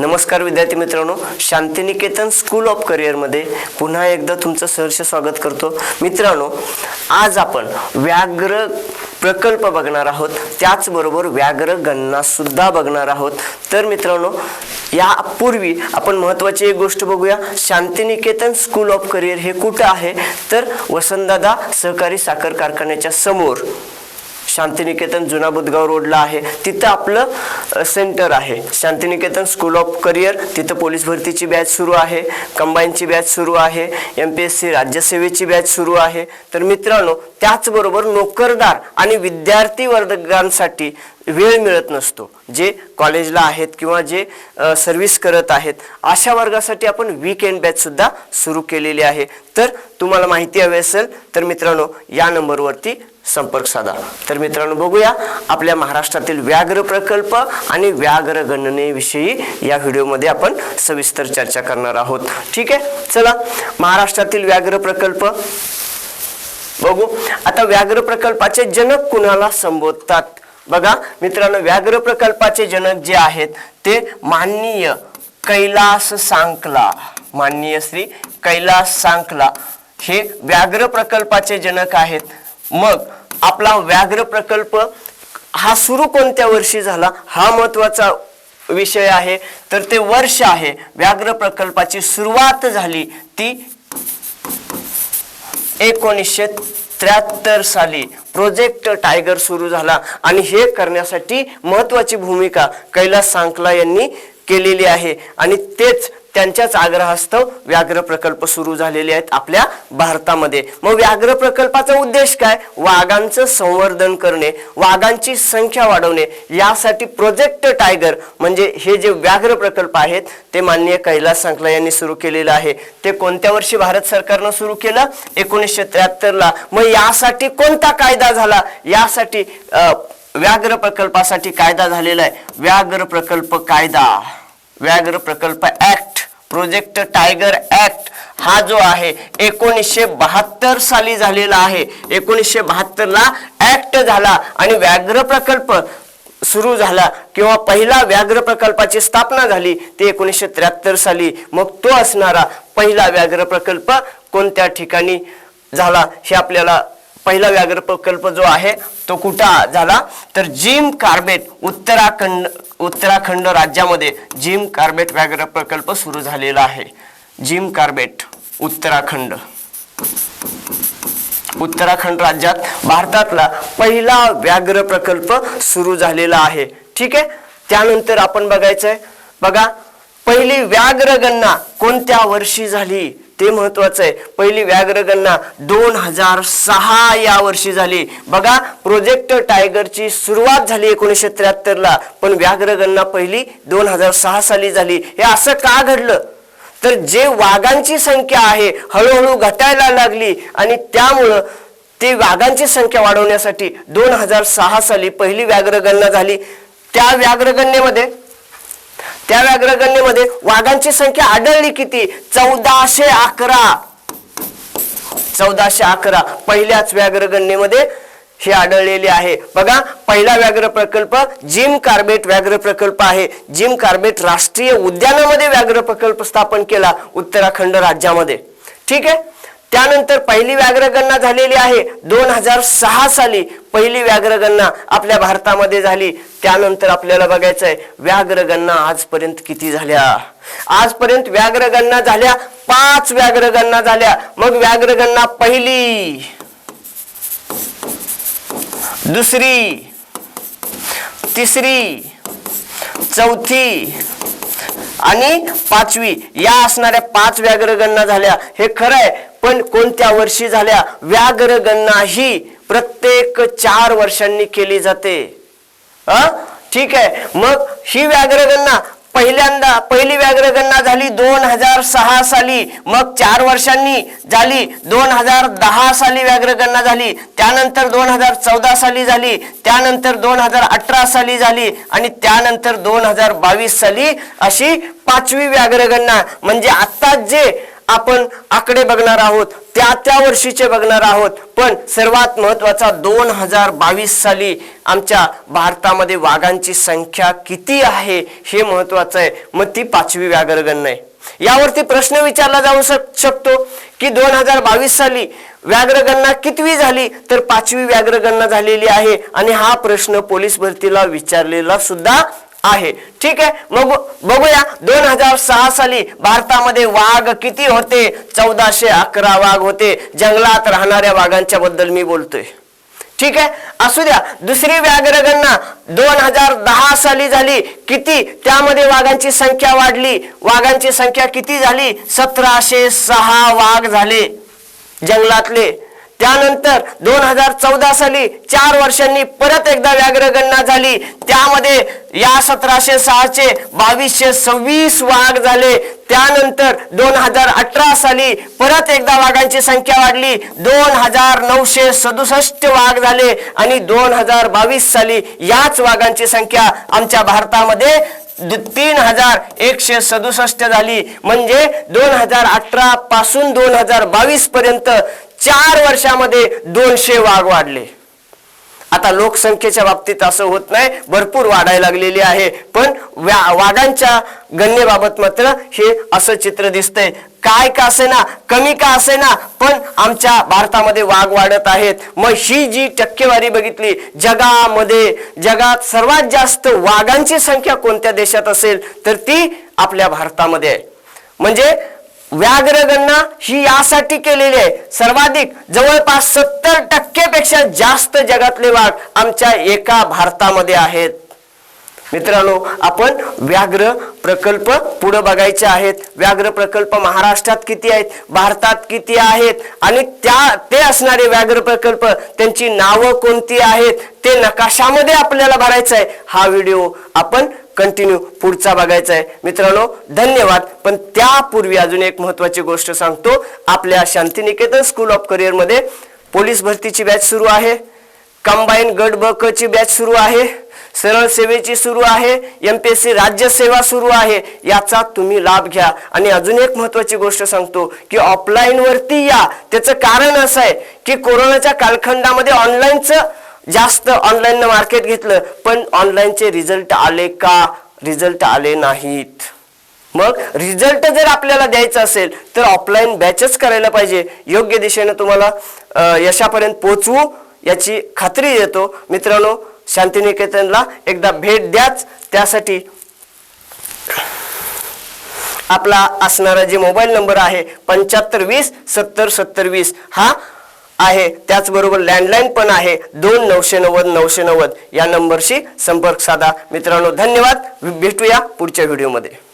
नमस्कार विद्यार्थी मित्रांनो शांतिनिकेतन स्कूल ऑफ करिअरमध्ये पुन्हा एकदा तुमचं सहर्ष स्वागत करतो. मित्रांनो आज आपण व्याघ्र प्रकल्प बघणार आहोत. त्याचबरोबर व्याघ्र गणनासुद्धा बघणार आहोत. तर मित्रांनो यापूर्वी आपण महत्त्वाची एक गोष्ट बघूया. शांतिनिकेतन स्कूल ऑफ करिअर हे कुठं आहे? तर वसंतदादा सहकारी साखर कारखान्याच्या समोर. शांतिनिकेतन जुना बुधगाव रोडला आहे. तिथं आपलं सेंटर आहे. शांतिनिकेतन स्कूल ऑफ करिअर तिथं पोलीस भरतीची बॅच सुरू आहे. कंबाईनची बॅच सुरू आहे. एम पी एस सी राज्यसेवेची बॅच सुरू आहे. तर मित्रांनो त्याचबरोबर नोकरदार आणि विद्यार्थी वर्गांसाठी वेळ मिळत नसतो. जे कॉलेजला आहेत किंवा जे सर्व्हिस करत आहेत अशा वर्गासाठी आपण वीकेंड बॅचसुद्धा सुरू केलेली आहे. तर तुम्हाला माहिती हवी असेल तर मित्रांनो या नंबरवरती संपर्क साधा. तर मित्रांनो बघूया आपल्या महाराष्ट्रातील व्याघ्र प्रकल्प आणि व्याघ्र गणनेविषयी या व्हिडिओमध्ये आपण सविस्तर चर्चा करणार आहोत. ठीक आहे? चला महाराष्ट्रातील व्याघ्र प्रकल्प. बघू. आता व्याघ्र प्रकल्पाचे जनक कुणाला संबोधतात? बघा मित्रांनो व्याघ्र प्रकल्पाचे जनक जे आहेत ते माननीय कैलास सांकला. माननीय श्री कैलास सांकला. हे व्याघ्र प्रकल्पाचे जनक आहेत. मग आपला व्याघ्र प्रकल्प हा सुरू कोणत्या वर्षी झाला? हा महत्त्वाचा विषय आहे. तर ते वर्ष आहे. व्याघ्र प्रकल्पाची सुरुवात झाली ती एकोणीसशे त्र्याहत्तर साली. प्रोजेक्ट टायगर सुरू झाला. आणि हे करण्यासाठी महत्वाची भूमिका कैलास सांकला यांनी केलेली आहे. आणि तेच त्यांच्याच आग्रहास्तव व्याघ्र प्रकल्प सुरू झालेले आहेत आपल्या भारतामध्ये. मग व्याघ्र प्रकल्पाचा उद्देश काय? वाघांचं संवर्धन करणे वाघांची संख्या वाढवणे यासाठी प्रोजेक्ट टायगर म्हणजे हे जे व्याघ्र प्रकल्प आहेत ते माननीय कैलास सांकला यांनी सुरू केलेलं आहे. ते कोणत्या वर्षी भारत सरकारनं सुरू केलं? एकोणीसशे त्र्याहत्तरला. मग यासाठी कोणता कायदा झाला? यासाठी व्याघ्र प्रकल्पासाठी कायदा झालेला आहे. व्याघ्र प्रकल्प कायदा. व्याघ्र प्रकल्प ऍक्ट प्रोजेक्ट टायगर ऍक्ट हा जो आहे एकोणीसशे बहात्तर साली झालेला आहे. एकोणीसशे बहात्तरला ॲक्ट ऍक्ट झाला आणि व्याघ्र प्रकल्प सुरू झाला किंवा पहिला व्याघ्र प्रकल्पाची स्थापना झाली ते एकोणीसशे त्र्याहत्तर साली. मग तो असणारा पहिला व्याघ्र प्रकल्प कोणत्या ठिकाणी झाला हे आपल्याला पहिला व्याघ्र प्रकल्प जो आहे तो कुठं झाला? तर जिम कार्बेट उत्तराखंड उत्तराखंड राज्यामध्ये जिम कार्बेट व्याघ्र प्रकल्प सुरू झालेला आहे. Jim Corbett Uttarakhand. उत्तराखंड राज्यात भारतातला पहिला व्याघ्र प्रकल्प सुरू झालेला आहे. ठीक आहे? त्यानंतर आपण बघायचंय. बघा पहिली व्याघ्र गणना कोणत्या वर्षी झाली? ते महत्वाचं आहे. पहिली व्याघ्र गणना दोन हजार सहा या वर्षी झाली. बघा प्रोजेक्ट टायगरची सुरुवात झाली एकोणीसशे त्र्याहत्तरला पण व्याघ्र गणना पहिली दोन हजार सहा साली झाली. हे असं का घडलं? तर जे वाघांची संख्या आहे हळूहळू घटायला लागली आणि त्यामुळं ते वाघांची संख्या वाढवण्यासाठी दोन हजार सहा साली पहिली व्याघ्र गणना झाली. त्या व्याघ्रगणनेमध्ये त्या व्याघ्रगणनेमध्ये वाघांची संख्या आढळली किती? चौदाशे अकरा. चौदाशे अकरा. पहिल्याच व्याघ्रगणनेमध्ये हे आढळलेले आहे. बघा पहिला व्याघ्र प्रकल्प जिम कार्बेट व्याघ्र प्रकल्प आहे. जिम कार्बेट राष्ट्रीय उद्यानामध्ये व्याघ्र प्रकल्प स्थापन केला उत्तराखंड राज्यामध्ये. ठीक आहे? त्यानंतर पहिली व्याघ्रगणना झालेली आहे. दोन हजार सहा साली पहिली व्याघ्रगणना आपल्या भारतामध्ये झाली. त्यानंतर आपल्याला बघायचं आहे व्याघ्रगणना आजपर्यंत किती झाल्या? आजपर्यंत व्याघ्रगणना झाल्या पाच व्याघ्रगणना झाल्या. मग व्याघ्रगणना पहिली दुसरी तिसरी चौथी आणि पाचवी. या असणाऱ्या पाच व्याघ्रगणना झाल्या. हे खरं आहे पण कोणत्या वर्षी झाल्या व्याघ्र गणना ही प्रत्येक चार वर्षांनी केली जाते. अ? ठीक आहे. मग ही व्याघ्र गणना पहिल्यांदा पहिली व्याघ्र गणना झाली दोन हजार सहा साली. मग चार वर्षांनी झाली दोन हजार दहा साली व्याघ्र गणना झाली. त्यानंतर दोन हजार चौदा साली झाली. त्यानंतर दोन हजार अठरा साली झाली. आणि त्यानंतर दोन हजार बावीस साली अशी पाचवी व्याघ्र गणना म्हणजे आता जे आपण आकडे बघणार आहोत त्या त्या वर्षीचे बघणार आहोत. पण सर्वात महत्त्वाचा दोन हजार बावीस साली आमच्या भारतामध्ये वाघांची संख्या किती आहे हे महत्वाचं आहे. मग ती पाचवी व्याघ्रगणना आहे. यावरती प्रश्न विचारला जाऊ शकतो की दोन हजार बावीस साली व्याघ्रगणना कितवी झाली? तर पाचवी व्याघ्रगणना झालेली आहे आणि हा प्रश्न पोलीस भरतीला विचारलेला सुद्धा आहे. ठीक आहे? मग बघूया दोन हजार सहा साली भारतामध्ये वाघ किती होते? चौदाशे अकरा वाघ होते. जंगलात राहणाऱ्या वाघांच्या बद्दल मी बोलतोय. ठीक आहे? असू द्या. दुसरी व्याघ्रगणना दोन हजार दहा साली झाली. किती? त्यामध्ये वाघांची संख्या वाढली. वाघांची संख्या किती झाली? सतराशे सहा वाघ झाले. जंगलातले त्यानंतर दोन हजार चौदा साली चार वर्षांनी परत एकदा व्याघ्र गणना झाली. त्यामध्ये या सतराशे सहाचे बावीसशे सव्वीस वाघ झाले. त्यानंतर दोन हजार अठरा साली परत एकदा वाघांची संख्या वाढली. दोन हजार नऊशे सदुसष्ट वाघ झाले आणि दोन हजार बावीस साली याच वाघांची संख्या आमच्या भारतामध्ये तीन हजार एकशे सदुसष्ट झाली. म्हणजे दोन हजार अठरा पासून दोन हजार बावीस पर्यंत चार वर्षामध्ये दोनशे वाघ वाढले. आता लोकसंख्येच्या बाबतीत असं होत नाही भरपूर वाढायला लागलेली आहे पण व्या- वाघांच्या गणनेबाबत मात्र हे असं चित्र दिसतंय. काय का असेना कमी का असेना पण आमच्या भारतामध्ये वाघ वाढत आहेत. मग ही जी टक्केवारी बघितली जगामध्ये जगात सर्वात जास्त वाघांची संख्या कोणत्या देशात असेल तर ती आपल्या भारतामध्ये आहे. म्हणजे व्याघ्र गणना ही यासाठी केलेली आहे. सर्वाधिक जवळपास सत्तर टक्केपेक्षा जास्त जगातले वाघ आमच्या एका भारतामध्ये आहेत. मित्रांनो आपण व्याघ्र प्रकल्प पुढे बघायचे आहेत. व्याघ्र प्रकल्प महाराष्ट्रात किती आहेत? भारतात किती आहेत? आणि त्या ते असणारे व्याघ्र प्रकल्प त्यांची नावं कोणती आहेत? ते नकाशामध्ये आपल्याला भरायचं आहे हा व्हिडिओ आपण कंटिन्यू पुढचा बघायचा आहे. मित्रांनो धन्यवाद. पण त्यापूर्वी अजून एक महत्वाची गोष्ट सांगतो. आपल्या शांतिनिकेतन स्कूल ऑफ करिअरमध्ये पोलीस भरतीची बॅच सुरू आहे. कंबाईन गट ब क ची बॅच सुरू आहे. सरळ सेवेची सुरू आहे. एम पी एस सी राज्य सेवा सुरू आहे. याचा तुम्ही लाभ घ्या. आणि अजून एक महत्वाची गोष्ट सांगतो की ऑफलाईन वरती या. त्याचं कारण असं आहे की कोरोनाच्या कालखंडामध्ये ऑनलाईनचं जास्त ऑनलाईन मार्केट घेतलं पण ऑनलाईनचे रिझल्ट आले का? रिझल्ट आले नाहीत. मग रिझल्ट जर आपल्याला द्यायचा असेल तर ऑफलाईन बॅचच करायला पाहिजे. योग्य दिशेने तुम्हाला यशापर्यंत पोचवू याची खात्री देतो. मित्रांनो शांतिनिकेतनला एकदा भेट द्याच. त्यासाठी आपला असणारा जे मोबाईल नंबर आहे पंच्याहत्तर वीस सत्तर सत्तर वीस हा आहे. त्याचबरोबर लँडलाईन पण आहे. दोन नऊशे नव्वद नऊशे नव्वद या नंबरशी संपर्क साधा. मित्रांनो धन्यवाद. भेटूया पुढच्या व्हिडिओमध्ये